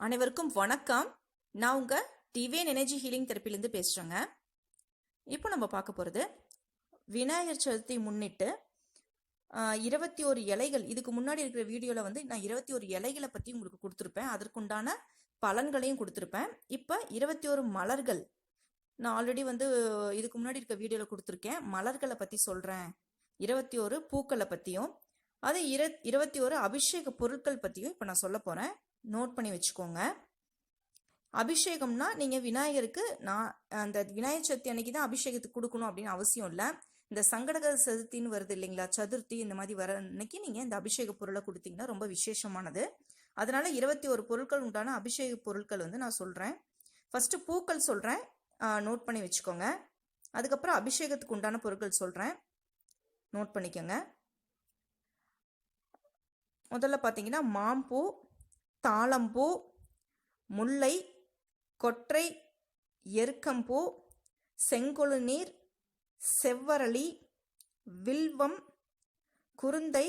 அனைவருக்கும் வணக்கம். நான் உங்கள் டிவேன் எனர்ஜி ஹீலிங் தெரப்பிலேருந்து பேசுகிறேங்க இப்போ நம்ம பார்க்க போகிறது விநாயகர் சதுர்த்தி முன்னிட்டு இருபத்தி ஒரு இலைகள் இதுக்கு முன்னாடி இருக்கிற வீடியோவில் வந்து நான் இருபத்தி ஒரு இலைகளை பற்றி உங்களுக்கு கொடுத்துருப்பேன். அதற்குண்டான பலன்களையும் கொடுத்துருப்பேன். இப்போ இருபத்தி ஒரு மலர்கள் நான் ஆல்ரெடி வந்து இதுக்கு முன்னாடி இருக்க வீடியோவில் கொடுத்துருக்கேன். மலர்களை பற்றி சொல்கிறேன் இருபத்தி ஒரு பூக்களை பற்றியும் அது இரு இருபத்தி ஒரு அபிஷேக பொருட்கள் பற்றியும் இப்போ நான் சொல்ல போகிறேன் நோட் பண்ணி வச்சுக்கோங்க. அபிஷேகம்னா நீங்கள் விநாயகருக்கு நான் அந்த விநாயகர் சதுர்த்தி அன்னைக்கு தான் அபிஷேகத்துக்கு கொடுக்கணும் அப்படின்னு அவசியம் இல்லை. இந்த சங்கடக சதுர்த்தின்னு வருது இல்லைங்களா? சதுர்த்தி இந்த மாதிரி வர அன்னைக்கு நீங்கள் இந்த அபிஷேக பொருளை கொடுத்தீங்கன்னா ரொம்ப விசேஷமானது. அதனால இருபத்தி ஒரு பொருட்கள் உண்டான அபிஷேக பொருட்கள் வந்து நான் சொல்கிறேன் ஃபஸ்ட்டு பூக்கள் சொல்கிறேன் நோட் பண்ணி வச்சுக்கோங்க. அதுக்கப்புறம் அபிஷேகத்துக்கு உண்டான பொருட்கள் சொல்கிறேன் நோட் பண்ணிக்கோங்க. முதல்ல பார்த்தீங்கன்னா மாம்பூ தாளம்பூ முல்லை கொற்றை எருக்கம்பூ செங்கொழுநீர் செவ்வரளி வில்வம் குருந்தை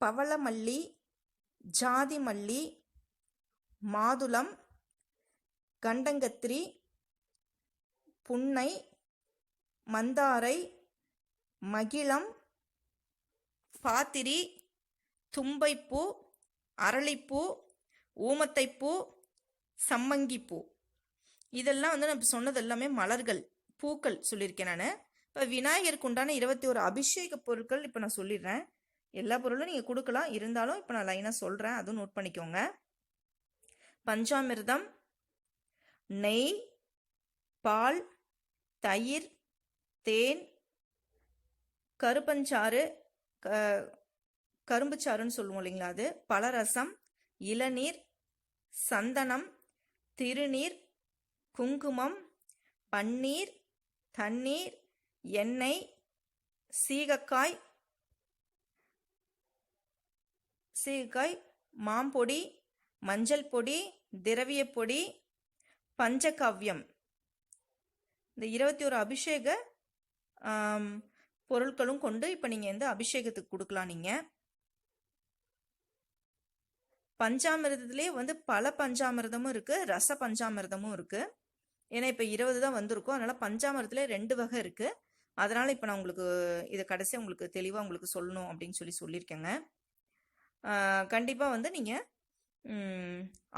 பவளமல்லி ஜாதிமல்லி மாதுளம் கண்டங்கத்திரி புன்னை மந்தாரை மகிழம் பாத்திரி தும்பைப்பூ அரளிப்பூ ஊமத்தைப்பூ சம்மங்கிப்பூ. இதெல்லாம் வந்து நான் சொன்னது எல்லாமே மலர்கள் பூக்கள் சொல்லியிருக்கேன் நான். இப்போ விநாயகருக்கு உண்டான இருபத்தி ஒரு அபிஷேக பொருட்கள் இப்போ நான் சொல்லிடுறேன். எல்லா பொருளும் நீங்கள் கொடுக்கலாம். இருந்தாலும் இப்போ நான் லைனாக சொல்கிறேன் அதுவும் நோட் பண்ணிக்கோங்க. பஞ்சாமிர்தம் நெய் பால் தயிர் தேன் கருப்பஞ்சாறு க கரும்புச்சாறுன்னு சொல்லுவோம் இல்லைங்களா அது? பலரசம் இளநீர் சந்தனம் திருநீர் குங்குமம் பன்னீர் தண்ணீர் எண்ணெய் சீகக்காய் சீகக்காய் மாம்பொடி மஞ்சள் பொடி திரவிய பொடி பஞ்சகாவியம். இந்த இருபத்தி ஒரு அபிஷேக பொருட்களும் கொண்டு இப்போ நீங்கள் வந்து அபிஷேகத்துக்கு கொடுக்கலாம் நீங்கள் பஞ்சாமிரதத்திலே வந்து பல பஞ்சாமிரதமும் இருக்குது ரச பஞ்சாமிரதமும் இருக்குது ஏன்னா இப்போ இருபது தான் வந்திருக்கும். அதனால் பஞ்சாமிரதத்திலே ரெண்டு வகை இருக்குது அதனால் இப்போ நான் உங்களுக்கு இதை கடைசியாக உங்களுக்கு தெளிவாக உங்களுக்கு சொல்லணும் அப்படின்னு சொல்லி சொல்லியிருக்கேங்க. கண்டிப்பாக வந்து நீங்கள்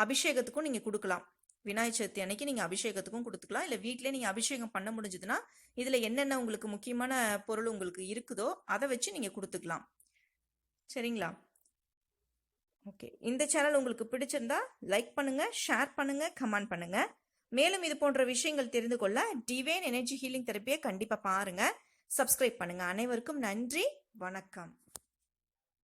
அபிஷேகத்துக்கும் நீங்கள் கொடுக்கலாம். விநாயகர் சதுர்த்தி அன்னைக்கு நீங்கள் அபிஷேகத்துக்கும் கொடுத்துக்கலாம். இல்லை வீட்டிலே நீங்கள் அபிஷேகம் பண்ண முடிஞ்சதுன்னா இதில் என்னென்ன உங்களுக்கு முக்கியமான பொருள் உங்களுக்கு இருக்குதோ அதை வச்சு நீங்கள் கொடுத்துக்கலாம். சரிங்களா? ஓகே இந்த சேனல் உங்களுக்கு பிடிச்சிருந்தா லைக் பண்ணுங்க ஷேர் பண்ணுங்க கமெண்ட் பண்ணுங்க. மேலும் இது போன்ற விஷயங்கள் தெரிந்து கொள்ள டிவைன் எனர்ஜி ஹீலிங் தெரப்பியை கண்டிப்பாக பாருங்க. சப்ஸ்கிரைப் பண்ணுங்க. அனைவருக்கும் நன்றி. வணக்கம்.